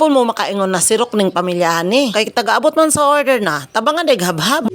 po mo makaingon na sirok ning pamilyahan ni. Kay tagaabot man sa order na, tabangan day habhab.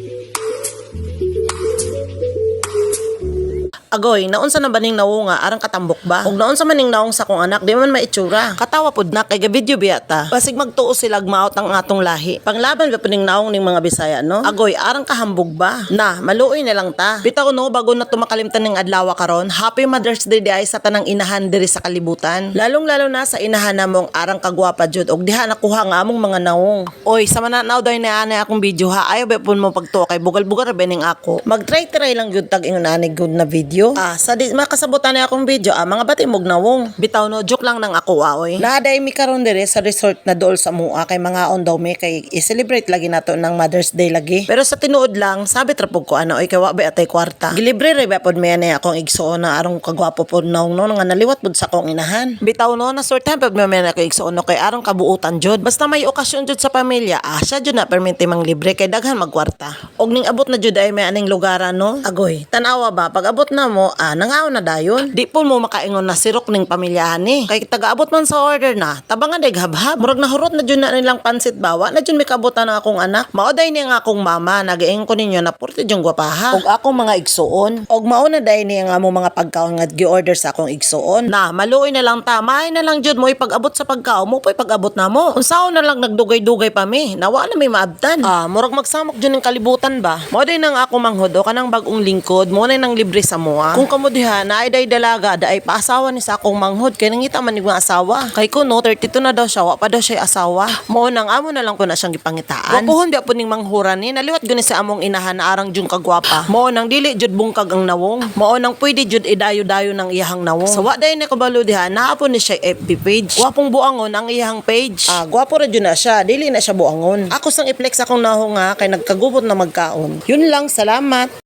Agoy, naunsa na baning nawunga arang katambok ba? Ug naunsa maning nawong sa kong anak, di man maitsura. Katawa pud na kay gabidyo biyata. Basig magtuo sila maot ang atong lahi. Panglaban ba puning nawong ning mga Bisaya no? Agoy, arang kahambog ba? Na, maluoy na lang ta. Bitaw no bago na tumakalimtan ning adlaw karon, Happy Mother's Day di ay sa tanang inahan diri sa kalibutan. Lalong-lalo na sa inahan namong arang kagwapa jud og diha nakuha nga among mga nawong. Oy, sa mananaw daw ni ana akong video ha. Ayaw ba pun mo pagtuo kay bugal-bugar ba ning ako. Mag-try-try lang gyud tag ingon ani good na video. Ah, sa di makasabutan ni akong video, ah, mga batimog nawong. Bitaw no, joke lang nang ako ah, oy. Laday mi karon dire sa resort na dool sa mua kay mga on daw mi kay i-celebrate lagi nato ng Mother's Day lagi. Pero sa tinuod lang, sabi trapog ko ano, oy kay wa ba atay kwarta. Gilibre re ba pod mi ani akong igsuon na arong kagwapo pod nawong no nga naliwat pod sa akong inahan. Bitaw no, na sort time pod mi ani ako igsuon no kay arong kabuutan jud. Basta may okasyon jud sa pamilya, ah, siya jud na perminti mang libre kay daghan magkwarta. Og ning abot na jud ay may aning lugaran no. Agoy, tanawa ba pag abot na mo, ah, nangaw na dayon. Di po mo makaingon na sirok ning pamilyahan ni. Kay tagaabot man sa order na, tabangan day habhab. Murag nahurot na jud na nilang pansit bawa, na jud may kabutan ang akong anak. Maoday ni ang akong mama, nagaing ko ninyo na purti jung gwapaha. Og akong mga igsuon. Og mauna day ni ang among mga pagkaon nga gi-order sa akong igsuon. Na, maluoy na lang ta, maay na lang jud mo ipag-abot sa pagkaon mo, po'y pag-abot na mo. Unsaon na lang nagdugay-dugay pa mi, nawa na may maabtan. Ah, murag magsamok jud ning kalibutan ba. Maoday nang ako manghodo kanang bagong lingkod, mo na nang libre sa mua. Kung kamo diha na ay day dalaga, da ay paasawa ni sa akong manghod kay nangita man ni mga asawa. Kay kuno 32 na daw siya, wa pa daw siya asawa. Mo nang amo na lang ko na siyang gipangitaan. Wapuhon di po ning manghura ni, naliwat gani sa among inahan na arang jung kagwapa. Mo nang dili jud bungkag ang nawong. Mo nang pwede jud idayo-dayo ng iyahang nawong. Sa wa day ni kabalo diha, naapon ni siya FB page. Wapong buangon ang iyahang page. Ah, gwapo ra jud na siya, dili na siya buangon. Ako sang i-flex akong nahong nga kay nagkagubot na magkaon. Yun lang, salamat.